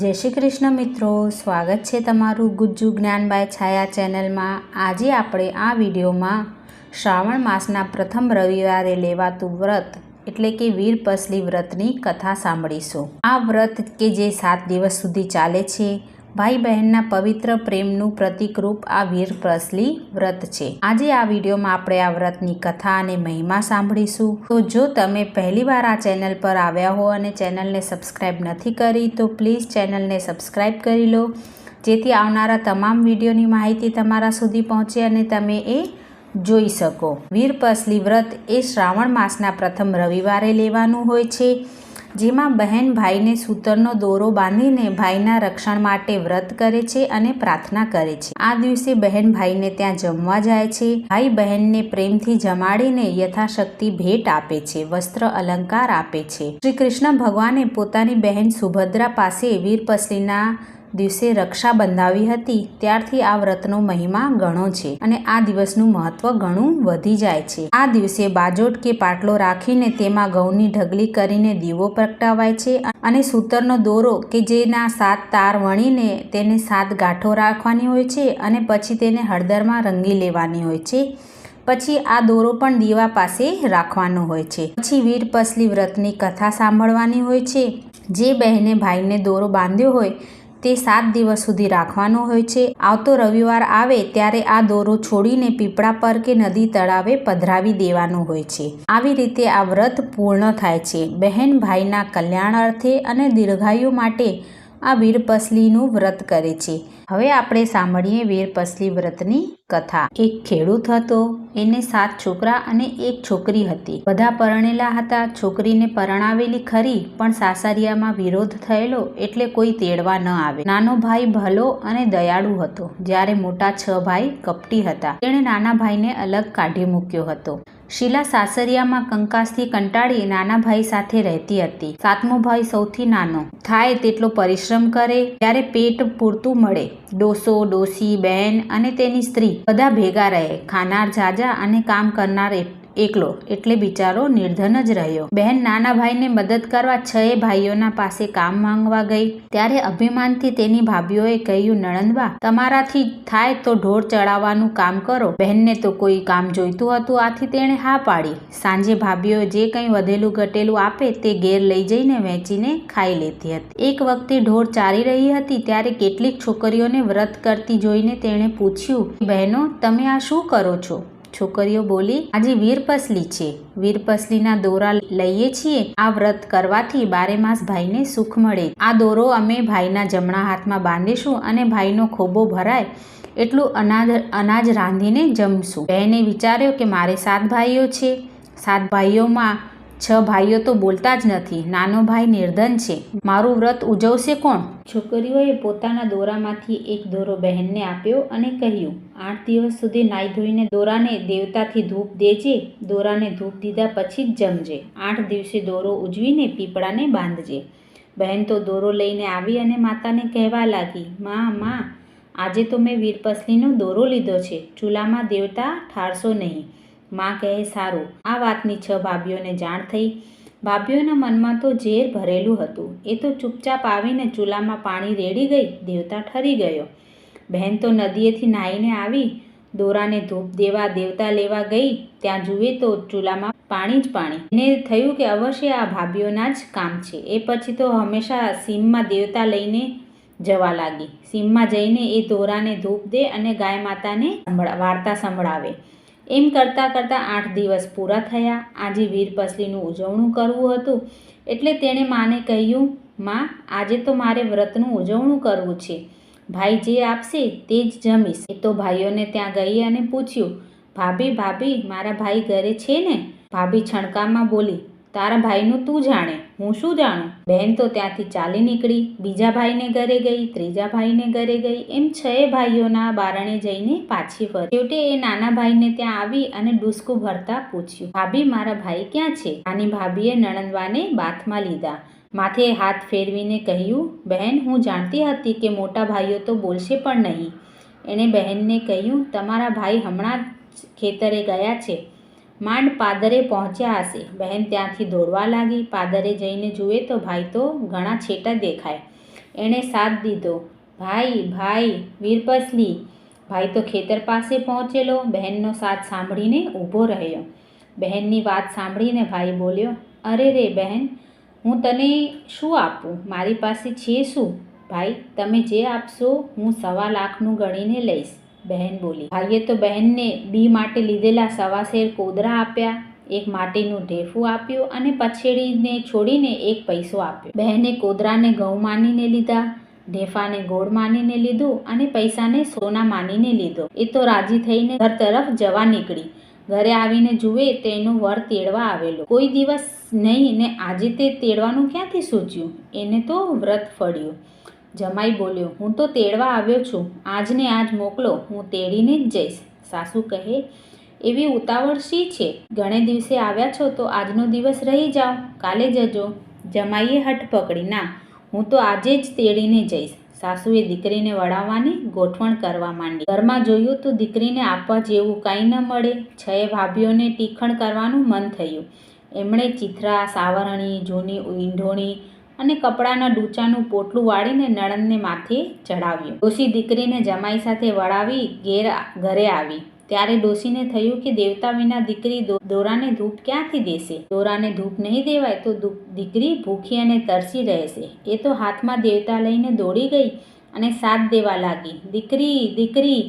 જય શ્રી કૃષ્ણ મિત્રો, સ્વાગત છે તમારું ગુજ્જુ જ્ઞાનબાય છાયા ચેનલમાં. આજે આપણે આ વિડીયોમાં શ્રાવણ માસના પ્રથમ રવિવારે લેવાતું વ્રત, એટલે કે વીરપસલી વ્રતની કથા સાંભળીશું. આ વ્રત કે જે સાત દિવસ સુધી ચાલે છે ભાઈ બહેનના પવિત્ર પ્રેમનું પ્રતિકરૂપ આ વીરપ્રસલી વ્રત છે. આજે આ વિડીયોમાં આપણે આ વ્રતની કથા અને મહિમા સાંભળીશું. તો જો તમે પહેલીવાર આ ચેનલ પર આવ્યા હો અને ચેનલને સબસ્ક્રાઇબ નથી કરી, તો પ્લીઝ ચેનલને સબસ્ક્રાઇબ કરી લો, જેથી આવનારા તમામ વિડીયોની માહિતી તમારા સુધી પહોંચે અને તમે એ જોઈ શકો. વીરપસલી વ્રત એ શ્રાવણ માસના પ્રથમ રવિવારે લેવાનું હોય છે. જેમાં બહેન ભાઈને સૂતરનો દોરો બાંધીને ભાઈના રક્ષણ માટે વ્રત કરે છે અને પ્રાર્થના કરે છે. આ દિવસે બહેન ભાઈને ત્યાં જમવા જાય છે. ભાઈ બહેનને પ્રેમથી જમાડીને યથાશક્તિ ભેટ આપે છે, વસ્ત્ર અલંકાર આપે છે. શ્રી કૃષ્ણ ભગવાને પોતાની બહેન સુભદ્રા પાસે વીરપસલીના દિવસે રક્ષા બંધાવી હતી, ત્યારથી આ વ્રતનો મહિમા ઘણો છે અને આ દિવસનું મહત્વ ઘણું વધી જાય છે. આ દિવસે બાજોટ કે પાટલો રાખીને તેમાં ઘઉંની ઢગલી કરીને દીવો પ્રગટાવાય છે અને સૂતરનો દોરો કે જેના સાત તાર વણીને તેને સાત ગાંઠો રાખવાની હોય છે અને પછી તેને હળદરમાં રંગી લેવાની હોય છે. પછી આ દોરો પણ દીવા પાસે રાખવાનો હોય છે. પછી વીર પસલી વ્રતની કથા સાંભળવાની હોય છે. જે બહેને ભાઈને દોરો બાંધ્યો હોય તે સાત દિવસ સુધી રાખવાનો હોય છે. આવતો રવિવાર આવે ત્યારે આ દોરો છોડીને પીપળા પર કે નદી તળાવે પધરાવી દેવાનો હોય છે. આવી રીતે આ વ્રત પૂર્ણ થાય છે. બહેન ભાઈના કલ્યાણ અર્થે અને દીર્ઘાયુ માટે આ વીરપસલીનું વ્રત કરે છે. હવે આપણે સાંભળીએ વીરપસલી વ્રતની કથા. એક ખેડૂત હતો. એને સાત છોકરા અને એક છોકરી હતી. બધા પરણેલા હતા. છોકરીને પરણાવેલી ખરી, પણ સાસરિયામાં વિરોધ થયેલો એટલે કોઈ તેડવા ન આવે. નાનો ભાઈ ભલો અને દયાળુ હતો. જ્યારે મોટા છ ભાઈ કપટી હતા. તેણે નાના ભાઈને અલગ કાઢી મૂક્યો હતો. શીલા સાસરિયામાં કંકાસથી કંટાળી નાના ભાઈ સાથે રહેતી હતી. સાતમો ભાઈ સૌથી નાનો. થાય તેટલો પરિશ્રમ કરે, ત્યારે પેટ પૂરતું મળે. ડોસો, ડોસી, બહેન અને તેની સ્ત્રી બધા ભેગા રહે. ખાનાર, જાજા અને કામ કરનાર એકલો, એટલે બિચારો નિર્ધન જ રહ્યો. બહેન નાના ભાઈને મદદ કરવા છ ભાઈઓના પાસે કામ માંગવા ગઈ. ત્યારે અભિમાનથી તેની ભાભીઓએ કહ્યું, નણંદબા, તમારાથી થાય તો ઢોર ચડાવવાનું કામ કરો. બહેનને તો કોઈ કામ જોઈતું હતું, આથી તેણે હા પાડી. સાંજે ભાભીઓ જે કંઈ વધેલું ઘટેલું આપે તે ઘેર લઈ જઈને વેચીને ખાઈ લેતી હતી. એક વખતે ઢોર ચારી રહી હતી, ત્યારે કેટલીક છોકરીઓને વ્રત કરતી જોઈને તેણે પૂછ્યું, બહેનો, તમે આ શું કરો છો? છોકરીઓ બોલી, આજે વીરપસલી છે. વીરપસલીના દોરા લઈએ છીએ. આ વ્રત કરવાથી બારે માસ ભાઈને સુખ મળે. આ દોરો અમે ભાઈના જમણા હાથમાં બાંધીશું અને ભાઈનો ખોબો ભરાય. એટલું અનાજ અનાજ રાંધીને જમશું. બહેને વિચાર્યો કે મારે સાત ભાઈઓ છે. સાત ભાઈઓમાં છ ભાઈઓ તો બોલતા જ નથી. નાનો ભાઈ નિર્ધન છે. મારું વ્રત ઉજવશે કોણ? છોકરીઓએ પોતાના દોરામાંથી એક દોરો બહેનને આપ્યો અને કહ્યું, આઠ દિવસ સુધી નાઈ ધોઈને દોરાને દેવતાથી ધૂપ દેજે. દોરાને ધૂપ દીધા પછી જ જમજે. આઠ દિવસે દોરો ઉજવીને પીપળાને બાંધજે. બહેન તો દોરો લઈને આવી અને માતાને કહેવા લાગી, માં માં, આજે તો મેં વીરપસલીનો દોરો લીધો છે. ચૂલામાં દેવતા ઠારશો નહીં. માં કહે, સારું. આ વાતની છ ભાભીઓને જાણ થઈ. ભાભીઓના મનમાં તો ઝેર ભરેલું હતું. એ તો ચૂપચાપ આવીને ચૂલામાં પાણી રેડી ગઈ, દેવતા ઠરી ગયો. બહેન તો નદીએથી નાહીને આવી, દોરાને ધૂપ દેવા, દેવતા લેવા ગઈ, ત્યાં જુએ તો ચૂલામાં પાણી જ પાણી. એને થયું કે અવશ્ય આ ભાભીઓના જ કામ છે. એ પછી તો હંમેશા સીમમાં દેવતા લઈને જવા લાગી. સીમમાં જઈને એ દોરાને ધૂપ દે અને ગાય માતાને વાર્તા સંભળાવે. એમ કરતાં કરતાં આઠ દિવસ પૂરા થયા. આજે વીરપસલીનું ઉજવણું કરવું હતું એટલે તેણે માને કહ્યું, માં, આજે તો મારે વ્રતનું ઉજવણું કરવું છે. ભાઈ જે આપશે તે જ જમીશ. એ તો ભાઈઓને ત્યાં ગઈ અને પૂછ્યું, ભાભી ભાભી, મારા ભાઈ ઘરે છે ને? ભાભી છણકામાં બોલી તારા ભાઈનું તું જાણે, હું શું જાણું? બહેન તો ત્યાંથી ચાલી નીકળી, બીજા ભાઈને ઘરે ગઈ, ત્રીજા ભાઈને ઘરે ગઈ, એમ છ ભાઈઓના બારણે જઈને પાછી ફરી. છેવટે એ નાના ભાઈને ત્યાં આવી અને ડુસકું ભરતા પૂછ્યું, ભાભી, મારા ભાઈ ક્યાં છે? નાની ભાભીએ નણંદવાને બાથમાં લીધા. માથે હાથ ફેરવીને કહ્યું, બહેન, હું જાણતી હતી કે મોટા ભાઈઓ તો બોલશે પણ નહીં. એણે બહેનને કહ્યું, તમારા ભાઈ હમણાં જ ખેતરે ગયા છે. માંડ પાદરે પહોંચ્યા હશે. બહેન ત્યાંથી દોડવા લાગી. પાદરે જઈને જુએ તો ભાઈ તો ઘણા છેટા દેખાય. એણે સાથ દીધો, ભાઈ ભાઈ, વીરપસલી. ભાઈ તો ખેતર પાસે પહોંચેલો. બહેનનો સાથ સાંભળીને ઊભો રહ્યો. બહેનની વાત સાંભળીને ભાઈ બોલ્યો, અરે રે બહેન, હું તને શું આપું? મારી પાસે છે શું? ભાઈ, તમે જે આપશો, હું સવા લાખનું ગણીને લઈશ. બહેન બોલી, ભાઈએ તો બહેનને બી માટે લીધેલા સવા શેર કોદરા આપ્યા, એક માટીનું ઢેફું આપ્યું અને પછેડીને છોડીને એક પૈસો આપ્યો. બહેને કોદરાને ઘઉં માનીને લીધા, ઢેફાને ગોળ માનીને લીધું અને પૈસાને સોના માનીને લીધો. એ તો રાજી થઈને ઘર તરફ જવા નીકળી. ઘરે આવીને જુએ તો એનો વર તેડવા આવેલો. કોઈ દિવસ નહીં ને આજે તે તેડવાનું ક્યાંથી સૂચ્યું? એને તો વ્રત ફળ્યું. જમાઈ બોલ્યો, હું તો તેડવા આવ્યો છું. આજને આજ મોકલો, હું તેડીને જ જઈશ. સાસુ કહે, એવી ઉતાવળ શી છે? ઘણે દિવસે આવ્યા છો તો આજનો દિવસ રહી જાઓ, કાલે જજો. જમાઈએ હઠ પકડી, ના, હું તો આજે જ તેડીને જઈશ. સાસુએ દીકરીને વળાવવાની ગોઠવણ કરવા માંડી. ઘરમાં જોયું તો દીકરીને આપવા જેવું કાંઈ ન મળે. છએ ભાભીઓને ટીખણ કરવાનું મન થયું. એમણે ચિથરા, સાવરણી, જૂની ઈંઢોણી અને કપડાના ડૂચાનું પોટલું વાળીને નણંદને માથે ચડાવ્યું ડોશી દીકરીને જમાઈ સાથે વળાવી ઘેર ઘરે આવી. ત્યારે ડોશીને થયું કે દેવતા વિના દીકરી દોરાને ધૂપ ક્યાંથી દેશે? દોરાને ધૂપ નહીં દેવાય તો દીકરી ભૂખી અને તરસી રહેશે. એ તો હાથમાં દેવતા લઈને દોડી ગઈ અને સાથ દેવા લાગી. દીકરી દીકરી,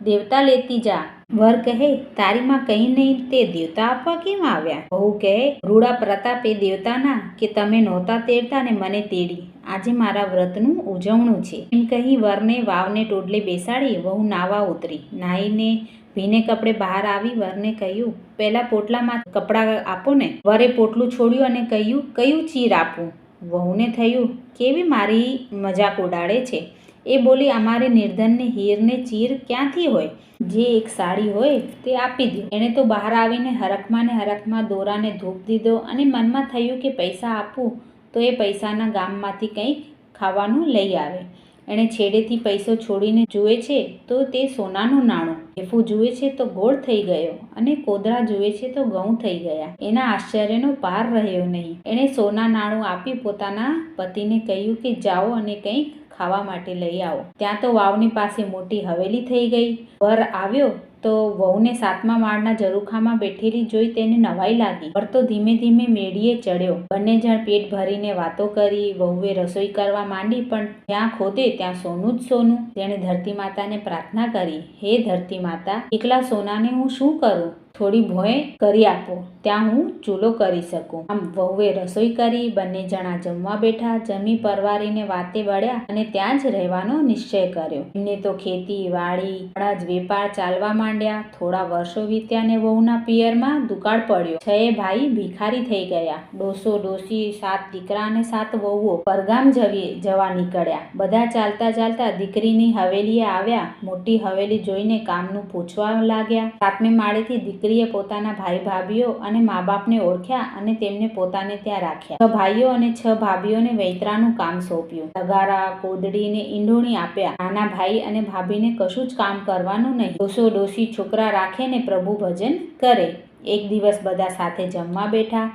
દેવતા લેતી જા. વર કહે, તારીમાં કઈ નહીં, તે દેવતા આપવા કેમ આવ્યા? બહુ કહે, રૂડા પ્રતાપ એ દેવતાના કે તમે નહોતા તેડતા ને મને તેડી. આજે મારા વ્રતનું ઉજવણું છે. એમ કહી વરને વાવને ટોડલે બેસાડી વહુ નાવા ઉતરી. નાહીને ભીને કપડે બહાર આવી વરને કહ્યું, પહેલા પોટલામાં કપડાં આપો ને. વરે પોટલું છોડ્યું અને કહ્યું, કયું ચીર આપું? વહુને થયું, કેવી મારી મજાક ઉડાડે છે? એ બોલી, અમારે નિર્ધનને હીરને ચીર ક્યાંથી હોય? જે એક સાડી હોય તે આપી દો એણે તો બહાર આવીને હરખમાં ને હરખમાં દોરાને ધૂપ દીધો અને મનમાં થયું કે પૈસા આપું, તો એ પૈસાના ગામમાંથી કંઈક ખાવાનું લઈ આવે. એણે છેડેથી પૈસો છોડીને જુએ છે તો તે સોનાનું નાણું. હેફું જુએ છે તો ગોળ થઈ ગયો અને કોદરા જુએ છે તો ઘઉં થઈ ગયા. એના આશ્ચર્યનો પાર રહ્યો નહીં. એણે સોના નાણું આપી પોતાના પતિને કહ્યું કે જાઓ અને કંઈક ખાવા માટે લઈ આવો. ત્યાં તો વાવની પાસે મોટી હવેલી થઈ ગઈ. વર આવ્યો તો વહુને સાતમા માળના ઝરૂખામાં બેઠેલી જોઈ તેને નવાઈ લાગી. વર તો ધીમે ધીમે મેળીએ ચડ્યો. બંને જણ પેટ ભરીને વાતો કરી. વહુએ રસોઈ કરવા માંડી, પણ જ્યાં ખોદે ત્યાં સોનું જ સોનું. તેણે ધરતી માતાને પ્રાર્થના કરી, હે ધરતી માતા એકલા સોનાને હું શું કરું? થોડી ભોંય કરી આપો. ત્યાં હું ચૂલો કરી શકું. આમ વહુએ રસોઈ કરી, બંને જણા જમવા બેઠા, જમી પરવારીને વાતે વળ્યા અને ત્યાં જ રહેવાનો નિશ્ચય કર્યો. એમને તો ખેતી, વાડી અનાજ વેપાર ચાલવા માંડ્યા. થોડા વર્ષો વીત્યા ને વહુના પિયરમાં દુકાળ પડ્યો. છએ ભાઈ ભિખારી થઈ ગયા. ડોસો ડોસી, સાત દીકરા અને સાત વહુઓ પરગામ જવી, જવા નીકળ્યા. બધા ચાલતા ચાલતા દીકરીની હવેલીએ આવ્યા. મોટી હવેલી જોઈને કામનું પૂછવા લાગ્યા. સાતમે માળેથી દીકરીએ પોતાના ભાઈ ભાભીઓ અને મા બાપને ઓળખ્યા અને તેમને પોતાને ત્યાં રાખ્યા. છ ભાઈઓ અને છ ભાભીઓને વૈતરાનું કામ સોંપ્યું. તગારા કોદડી ને ઈંડોણી આપ્યા. નાના ભાઈ અને ભાભીને કશું જ કામ કરવાનું નહીં. ડોસો ડોસી છોકરા રાખે ને પ્રભુ ભજન કરે. એક દિવસ બધા સાથે જમવા બેઠા.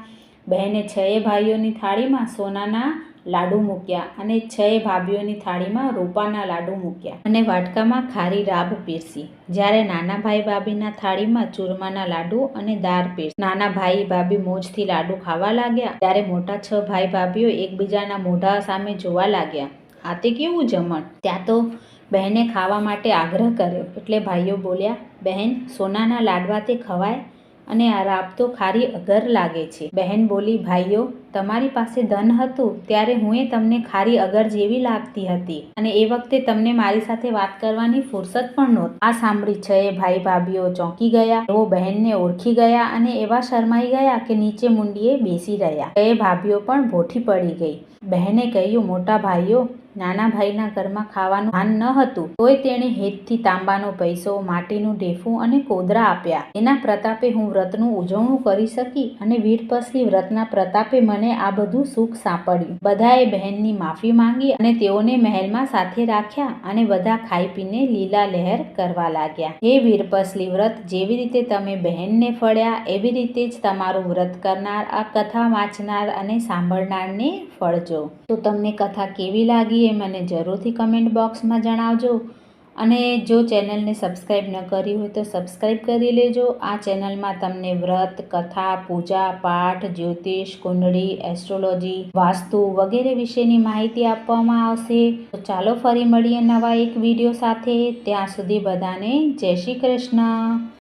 બહેને છએ ભાઈઓની થાળીમાં સોનાના લાડુ મૂક્યા અને છએ ભાભીઓની થાળીમાં રૂપાના લાડુ મૂક્યા અને વાટકામાં ખારી રાબ પીરસી. જ્યારે નાના ભાઈ ભાભીના થાળીમાં ચૂરમાના લાડુ અને દાળ પીરસ. નાના ભાઈ ભાભી મોજથી લાડુ ખાવા લાગ્યા. ત્યારે મોટા છ ભાઈ ભાભીઓ એકબીજાના મોઢા સામે જોવા લાગ્યા. આ તે કેવું જમણ? ત્યાં તો બહેને ખાવા માટે આગ્રહ કર્યો. એટલે ભાઈઓ બોલ્યા, બહેન, સોનાના લાડવા તે ખવાય? અને આ રાબતો ખારી અગર લાગે છે. બહેન બોલી, ભાઈઓ, તમારી પાસે ધન હતું ત્યારે હુંએ તમને ખારી અગર જેવી લાગતી હતી અને એ વખતે તમને મારી સાથે વાત કરવાની ફુરસત પણ નહોતી. આ સાંભળી છએ ભાઈ ભાભીઓ ચોંકી ગયા, એવો બહેનને ઓળખી ગયા અને એવા શરમાઈ ગયા કે નીચે મુંડીએ બેસી રહ્યા. એ ભાભીઓ પણ ભોઠી પડી ગઈ. બહેને કહ્યું, મોટા ભાઈઓ નાના ભાઈના ઘરમાં ખાવાનું ભાન ન હતું, તોય તેણે હેતથી તાંબાનો પૈસો, માટીનું ઢેફું અને કોદરા આપ્યા. એના પ્રતાપે હું વ્રતનું ઉજવણું કરી શકી અને વીરપસલી વ્રતના પ્રતાપે મને આ બધું સુખ સાંપડ્યું. બધાએ બહેનની માફી માંગી અને તેઓને મહેલમાં સાથે રાખ્યા અને બધા ખાઈ પીને લીલા લહેર કરવા લાગ્યા. હે વીરપસલી વ્રત, જેવી રીતે તમે બહેનને ફળ્યા, એવી રીતે જ તમારું વ્રત કરનાર, આ કથા વાંચનાર અને સાંભળનારને ફળજો. તો તમને કથા કેવી લાગી? લાગી એ મને જરૂરથી કમેન્ટ બોક્સમાં જણાવજો. અને જો ચેનલને સબસ્ક્રાઈબ ન કરી હોય તો સબસ્ક્રાઈબ કરી લેજો. આ ચેનલમાં તમને વ્રત, કથા, પૂજા, પાઠ, જ્યોતિષ, કુંડળી એસ્ટ્રોલોજી વાસ્તુ વગેરે વિશેની માહિતી આપવામાં આવશે. તો ચાલો ફરી મળીએ નવા એક વીડિયો સાથે. ત્યાં સુધી બધાને જય શ્રી કૃષ્ણ.